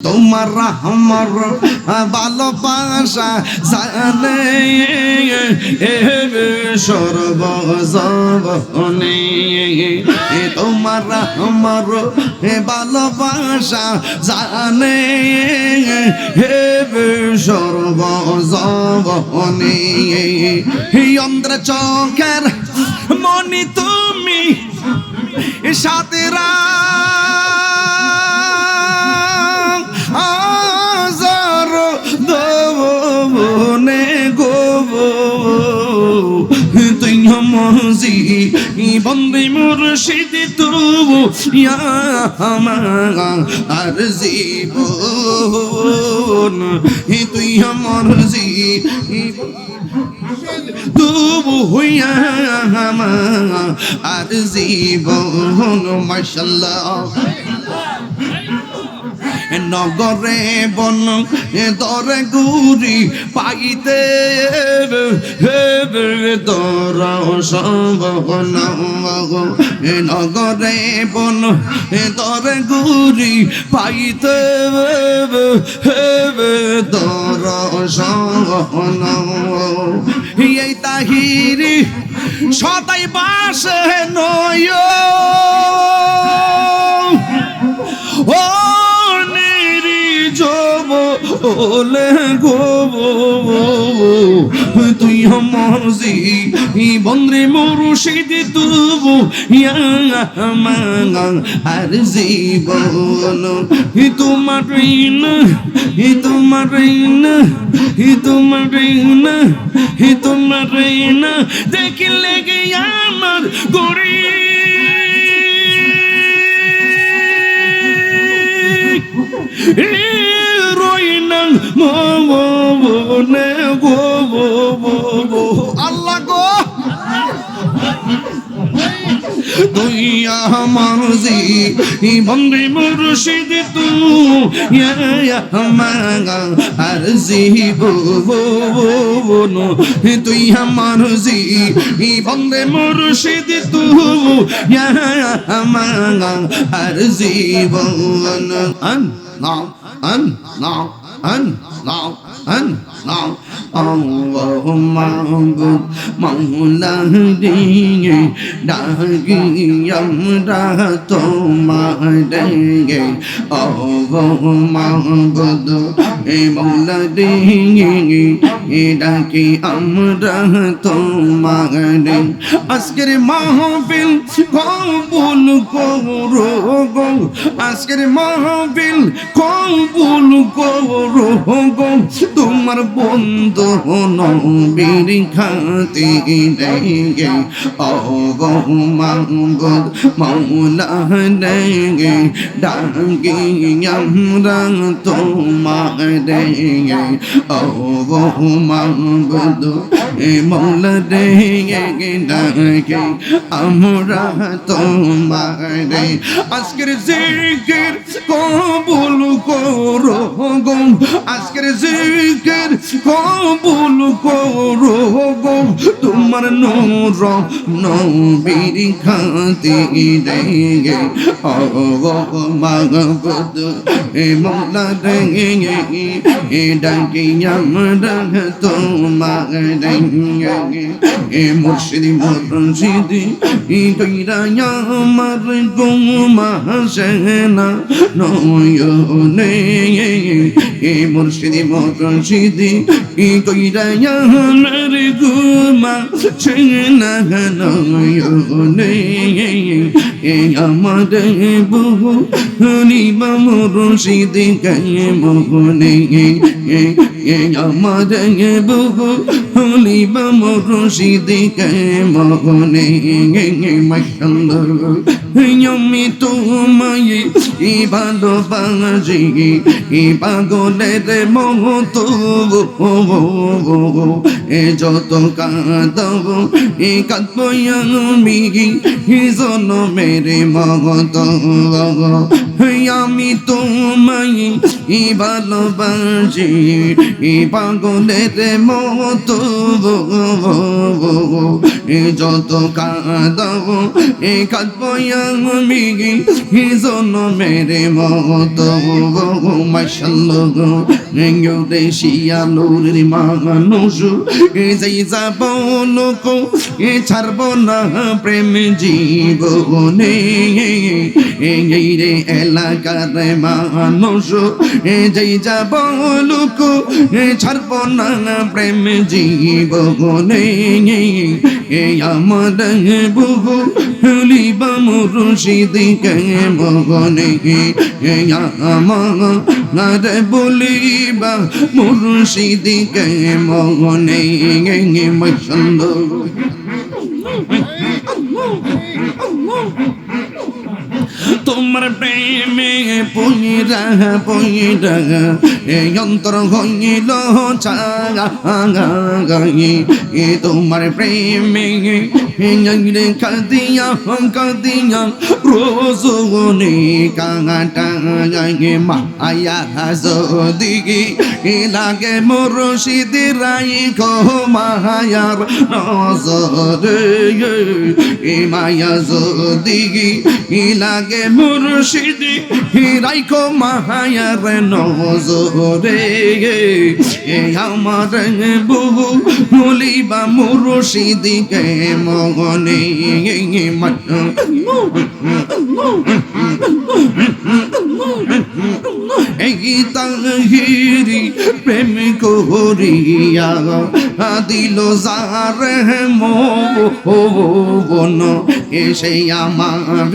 তোমার আমার ভালোবাসা জানে সর্বজনে তোমার আমার ভালোবাসা জানে হে সর্বজনে অন্ধ্র চোখের বন্দে মুর্শিদ তবু, ইয়া আমার আর জীবন তুই আমার তবু হইয়া আমার আর জীবন মাশাল্লাহ। নগরে বন দরে গুরি পাইতে দর সম্ভবন নগরে বন দরে গুরি পাইতে দর সম্ভবন এই তাহিরি সদাই বাসে নয়। ওলে গো তুই আমার জি বন্দ্রে মুর্শিদ তুবু, ইয়া আর জীবন। তোমার ঋণ তোমার ঋণ তোমার ঋণ তোমার ঋণ। দেখিলে গে আমার গরি তুই আমার জি বন্দে মুর্শিদ তু আর জীবন তুই আমার জি বন্দে মুর্শিদ তু আর জীবন আন, নাও আন নাও আন নাও, আন। নাম অঙ্গু মৌলাহিয়ে ডাকিয়মরা তোমারে অঙ্গু এ মৌলাহিয়ে ডাকি আমরা তোমারে আজকের মাহফিল কবুল করো গো, আজকের মাহফিল কবুল করো গো, তোমার বন্ধু নবীর খাতে রে অগো মাগদ মৌলা রে ডাকি আমরা তোমারে অগো মাগদ এ মৌলা রে ডাকি আমরা তোমারে আজকের জিকির কবুল করো গো। আজকের জিকির কবুল করো গো। তোমার নূর নবীর খাতে রে অগো মাগবদ এ মোলা রে এ ডাকি আমরা তোমারে এ মুর্শিদি মুর্শিদি কইরা আমার গুমা সেনা নয়নে এ মুর্শিদি মুর্শিদি আমার গুমা সেনা নয়নে এ আমার বহু নিমা মুর্শিদি কে মোহনে এ আমার বহু নিমা মুর্শিদি কে মোহনে মাশাল্লাহ আমি তোমায় ই ভালোবাসি ই পাগলের মতো এ যত কাঁদব এ কাঁদব আমি ই জনমের মগত আমি তোমায় ই ভালোবাসি পাগলের মতো। যত কাঁদাবো এ কাঁদবো আমি জন্য মেরে মতো। মাসাল্লাহ শিয়ালোর মানুষ। যেই যাব লোক, এ ছাড়ব না প্রেম জীবনে। এই রে এলাকার মানুষ যেই যাব লোক এ ছাড়ব না প্রেম জীবনে এই আমার বহু লিবা মুর্শিদিকে মগনে আমার বলিবা মুর্শিদিকে মগনে মসন্দ তোমার প্রেমে পইরা পইরা এই অন্তর হইল চাগাই এ তোমার প্রেমে রে কাদিয়া কাদিয়া রোজনে কাঙাটা মায়া দিগি লাগে মোর সিদিরাই কো মায়ার নজরে। এ মায়া দিগি লাগে মুর্শিদি রাইকো মায়ার নজরে এ আমার বহু মুলিবা মুর্শিদিকে মগনে এই তাহিরি প্রেম করিয়া দিল যার মন এসে আমার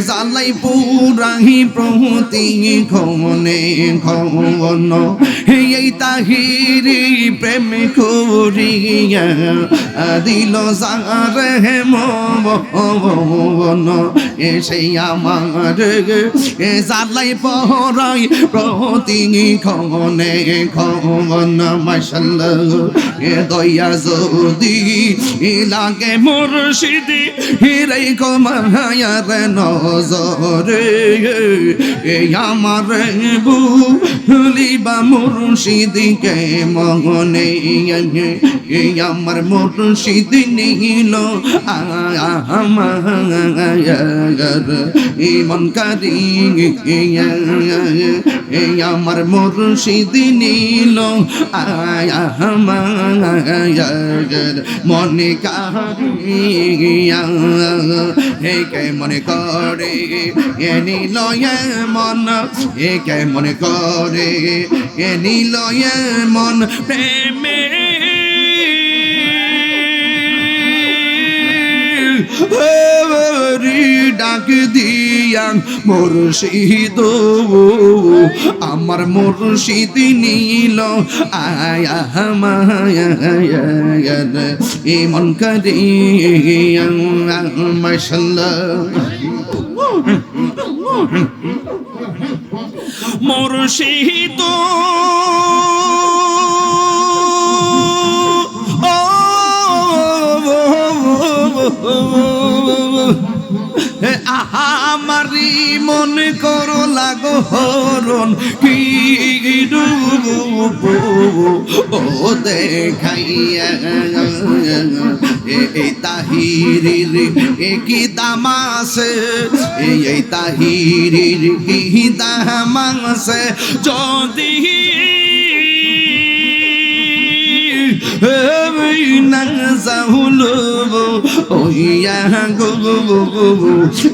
জালাই পুরাহি প্রহতি খনে খন এই তাহিরি প্রেম করিয়া দিল যার মন এসে আমার জালাই পহরাই প্রতি খনে খন মাসাল্লাহ এ দয়া যদি লাগে মুর্শিদি, হিরে কমায়ার নজরে, এ আমার ভুলিবা মুর্শিদিকে মগনে এ আমার মুর্শিদ নীল আমার ইমন কারি আমার মুর্শিদ নীল। মনে কারিয়া হে কে মনে করে এ নীল মন হে কে মনে করে এ নীল মন, প্রেমে ডাক দিয়া মুর্শিদ আমার মুর্শিদ নীল আয়া মায়ার এমন করিয়া মাশাল্লাহ মুর্শিদ আমারি মনে করো, লাগো হরণ, কি রূপ ও দেখাইয়া, এই তাহিরির কি দামাসে এই তাহিরির কি দামাসে যদি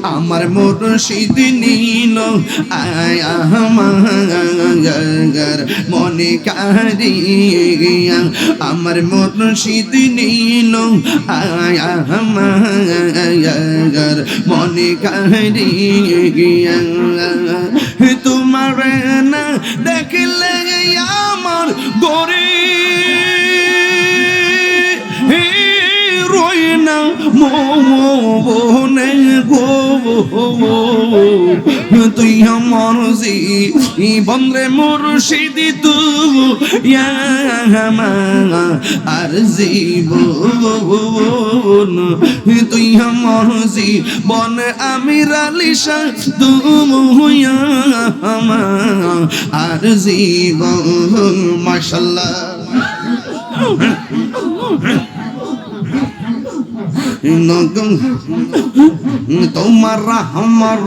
আমার মুর্শিদ নীল, আয়া মাগার মনে কারিয়া। আমার মুর্শিদ নীল, আয়া মাগার মনে কারিয়া। তোমার না দেখলে আমার গরে মনে গো তুই আমার বন্দ্রে মুর্শিদি তু আর জীবন তুই আমার জীবন আমি তুমুয়া আর জীবন মাশাল্লাহ তোমার আমার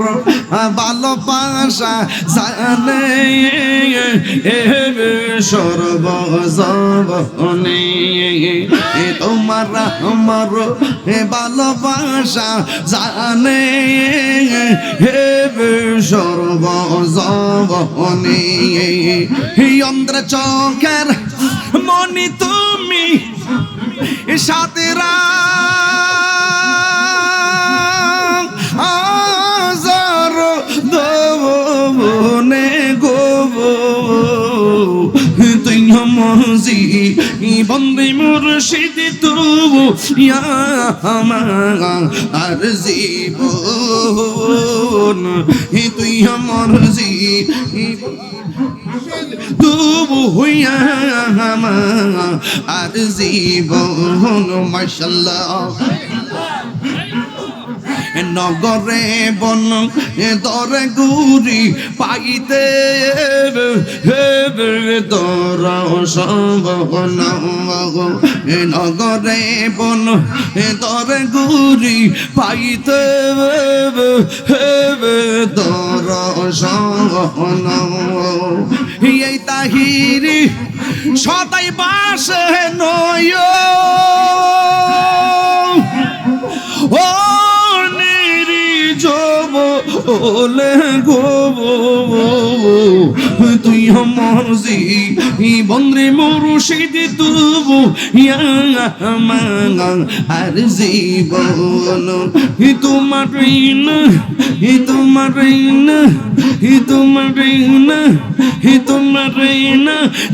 ভালোবাসা জানে সর্বজনে তোমার আমার ভালোবাসা জানে সর্বজনে অন্ধ্র চোখের মনি তুমি সাতেরা বন্দে মুর্শিদ তবু আর জীবন। তুই আমার জীবন। তবু হইয়া আর জীবন। মাসাল্লাহ নগরে বন দরে গুরি পাইতে দর নগরে বন দরে গুরি পাইতে দর এই তাহিরি সদাই বাসে নয় ওলে গো তুই আমার জি বন্দ্রে মুর্শিদ তুবু আর জীবন। তোমার হি তোমার হি তোমার হি তোমার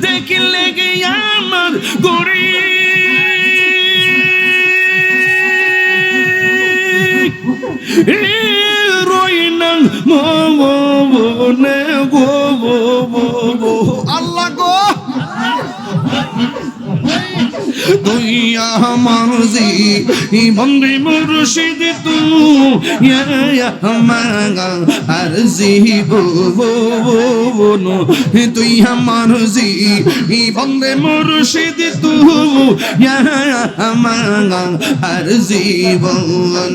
দেখিলে গে আমার গরি রইনাং মনে গো আল্লাহ গো তুই আমার জি বন্দে মুর্শিদ তু আর জীবন তুই আমার জি বন্দে মুর্শিদ তু আর জীবন